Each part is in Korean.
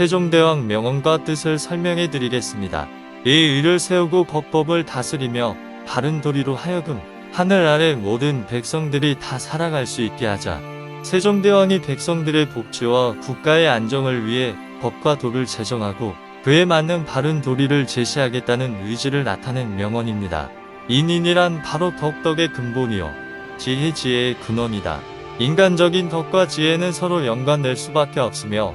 세종대왕 명언과 뜻을 설명해 드리겠습니다. 이 의를 세우고 법법을 다스리며 바른 도리로 하여금 하늘 아래 모든 백성들이 다 살아갈 수 있게 하자. 세종대왕이 백성들의 복지와 국가의 안정을 위해 법과 도를 제정하고 그에 맞는 바른 도리를 제시하겠다는 의지를 나타낸 명언입니다. 인인이란 바로 덕덕의 근본이요. 지혜 지혜의 근원이다. 인간적인 덕과 지혜는 서로 연관될 수밖에 없으며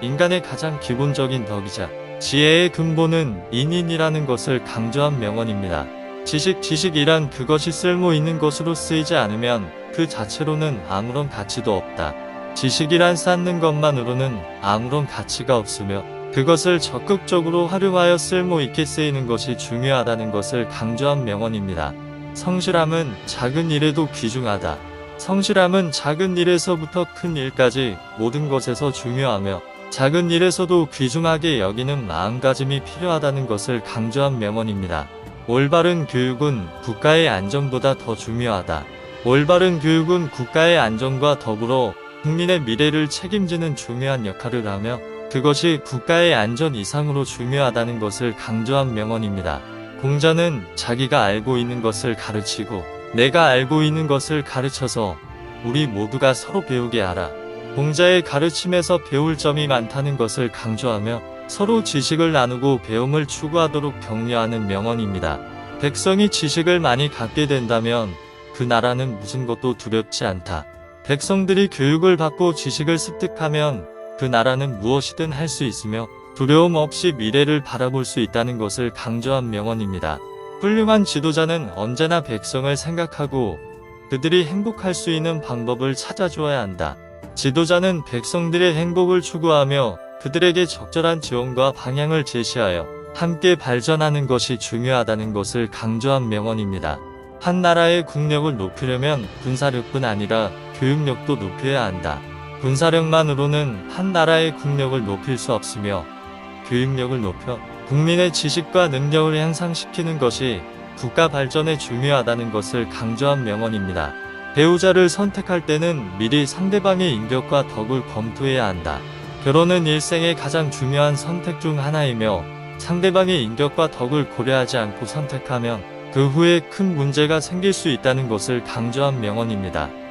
인간의 가장 기본적인 덕이자 지혜의 근본은 인인이라는 것을 강조한 명언입니다. 지식 지식이란 그것이 쓸모 있는 것으로 쓰이지 않으면 그 자체로는 아무런 가치도 없다. 지식이란 쌓는 것만으로는 아무런 가치가 없으며 그것을 적극적으로 활용하여 쓸모 있게 쓰이는 것이 중요하다는 것을 강조한 명언입니다. 성실함은 작은 일에도 귀중하다. 성실함은 작은 일에서부터 큰 일까지 모든 것에서 중요하며 작은 일에서도 귀중하게 여기는 마음가짐이 필요하다는 것을 강조한 명언입니다. 올바른 교육은 국가의 안정보다 더 중요하다. 올바른 교육은 국가의 안정과 더불어 국민의 미래를 책임지는 중요한 역할을 하며 그것이 국가의 안전 이상으로 중요하다는 것을 강조한 명언입니다. 공자는 자기가 알고 있는 것을 가르치고 내가 알고 있는 것을 가르쳐서 우리 모두가 서로 배우게 하라. 공자의 가르침에서 배울 점이 많다는 것을 강조하며 서로 지식을 나누고 배움을 추구하도록 격려하는 명언입니다. 백성이 지식을 많이 갖게 된다면 그 나라는 무슨 것도 두렵지 않다. 백성들이 교육을 받고 지식을 습득하면 그 나라는 무엇이든 할 수 있으며 두려움 없이 미래를 바라볼 수 있다는 것을 강조한 명언입니다. 훌륭한 지도자는 언제나 백성을 생각하고 그들이 행복할 수 있는 방법을 찾아주어야 한다. 지도자는 백성들의 행복을 추구하며 그들에게 적절한 지원과 방향을 제시하여 함께 발전하는 것이 중요하다는 것을 강조한 명언입니다. 한 나라의 국력을 높이려면 군사력뿐 아니라 교육력도 높여야 한다. 군사력만으로는 한 나라의 국력을 높일 수 없으며 교육력을 높여 국민의 지식과 능력을 향상시키는 것이 국가 발전에 중요하다는 것을 강조한 명언입니다. 배우자를 선택할 때는 미리 상대방의 인격과 덕을 검토해야 한다. 결혼은 일생의 가장 중요한 선택 중 하나이며 상대방의 인격과 덕을 고려하지 않고 선택하면 그 후에 큰 문제가 생길 수 있다는 것을 강조한 명언입니다.